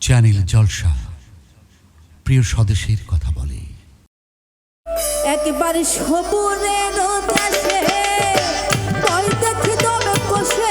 Channel জলসা। প্রিয় স্বদেশের কথা বলে। একবার সবুরের দেশে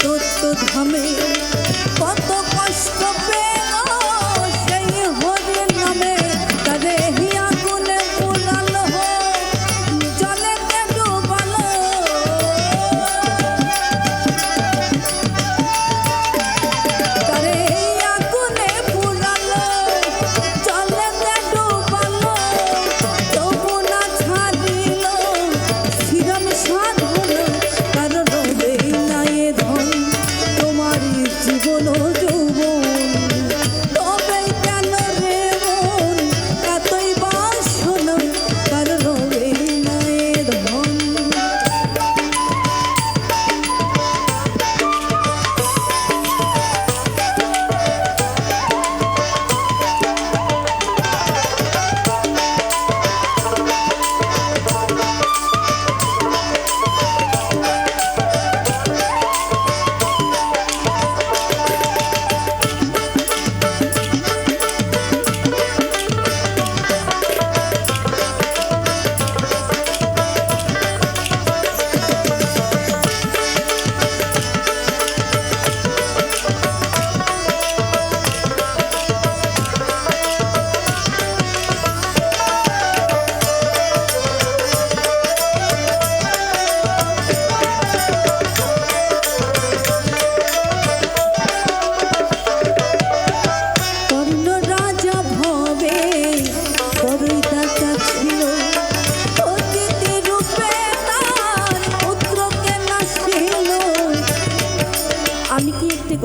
তত্ত্ব ধামে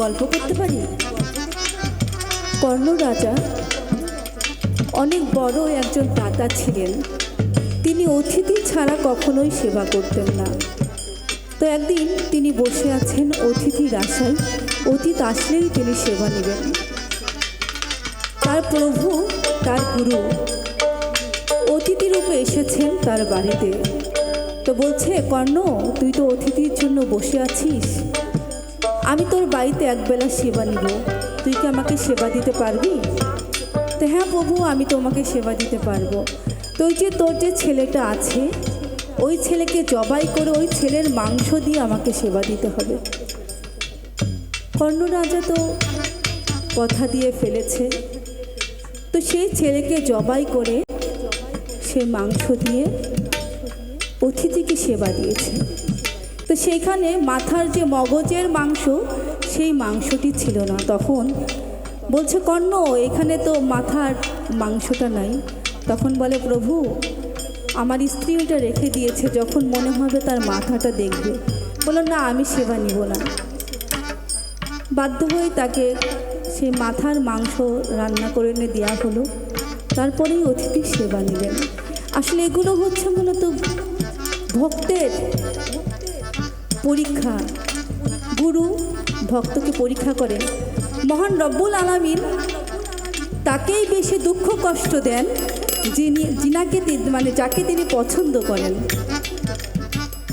গল্প করতে পারি? কর্ণ রাজা অনেক বড় একজন দাতা ছিলেন। তিনি অতিথি ছাড়া কখনোই সেবা করতেন না। তো একদিন তিনি বসে আছেন অতিথির আশায় অতীত আসলেই তিনি সেবা নেবেন। তার প্রভু, তার গুরু অতিথি রূপে এসেছেন তার বাড়িতে। তো বলছে, কর্ণ, তুই তো অতিথির জন্য বসে আছিস। আমি তোর বাড়িতে একবেলা সেবা নিব। তুই কি আমাকে সেবা দিতে পারবি? তো হ্যাঁ প্রভু, আমি তোমাকে সেবা দিতে পারব। তো যে তোর যে ছেলেটা আছে, ওই ছেলেকে জবাই করে ওই ছেলের মাংস দিয়ে আমাকে সেবা দিতে হবে। কর্ণ রাজা তো কথা দিয়ে ফেলেছে। তো সেই ছেলেকে জবাই করে সে মাংস দিয়ে অতিথিকে সেবা দিয়েছে। তো সেইখানে মাথার যে মগজের মাংস, সেই মাংসটি ছিল না। তখন বলছে, কর্ণ, এখানে তো মাথার মাংসটা নাই। তখন বলে, প্রভু, আমার স্ত্রী ওটা রেখে দিয়েছে, যখন মনে হবে তার মাথাটা দেখবে। বলল, না, আমি সেবা নিব না। বাধ্য হয়ে তাকে সেই মাথার মাংস রান্না করে এনে দেওয়া হলো। তারপরেই অতিথি সেবা নিলেন। আসলে এগুলো হচ্ছে মূলত ভক্তের পরীক্ষা। গুরু ভক্তকে পরীক্ষা করেন। মহান রব্বুল আলামিন তাকেই বেশি দুঃখ কষ্ট দেন যিনি, যিনাকে মানে যাকে তিনি পছন্দ করেন।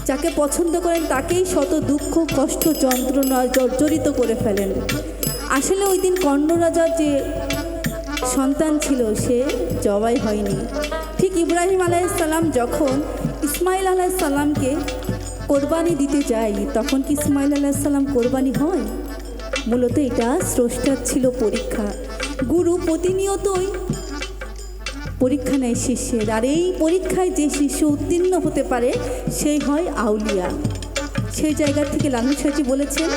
যাকে পছন্দ করেন তাকেই শত দুঃখ, কষ্ট, যন্ত্রণা জর্জরিত করে ফেলেন। আসলে ওই দিন কর্ণরাজার যে সন্তান ছিল সে জবাই হয়নি। ঠিক ইব্রাহিম আলাইসাল্লাম যখন ইসমাইল আলাইসাল্লামকে কোরবানি দিতে যাই, তখন কি ইসমাইল আলাইসাল্লাম কোরবানি হয়? মূলত এটা স্রষ্টার ছিল পরীক্ষা। গুরু প্রতিনিয়তই পরীক্ষা নেয় শিষ্যের। আর এই পরীক্ষায় যে শিষ্য উত্তীর্ণ হতে পারে সেই হয় আউলিয়া। সেই জায়গা থেকে লালু সাজি বলেছেন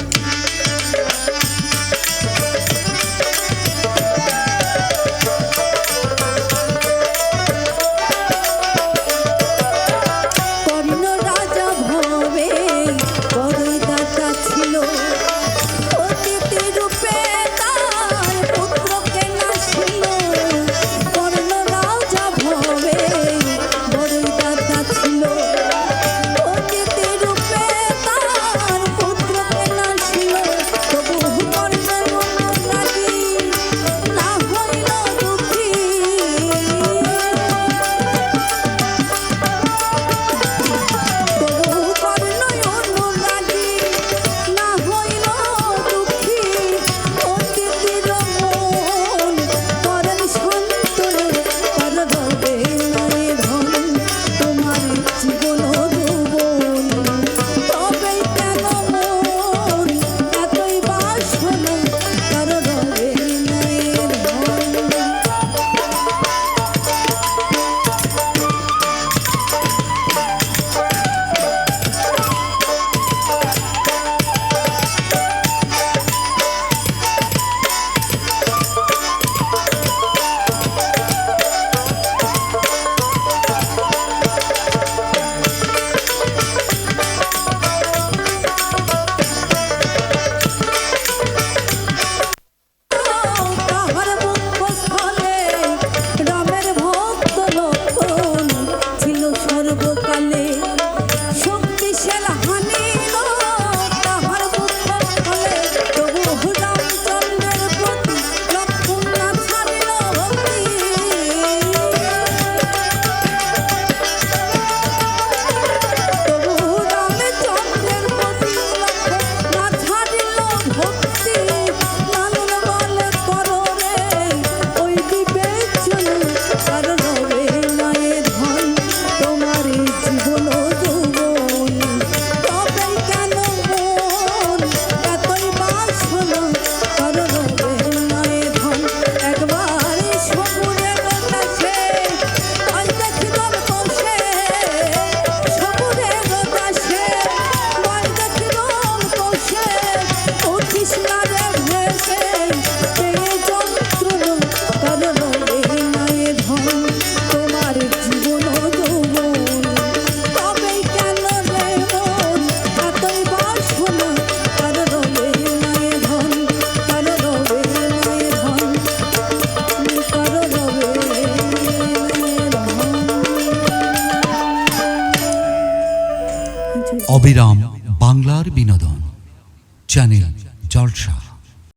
Thank you.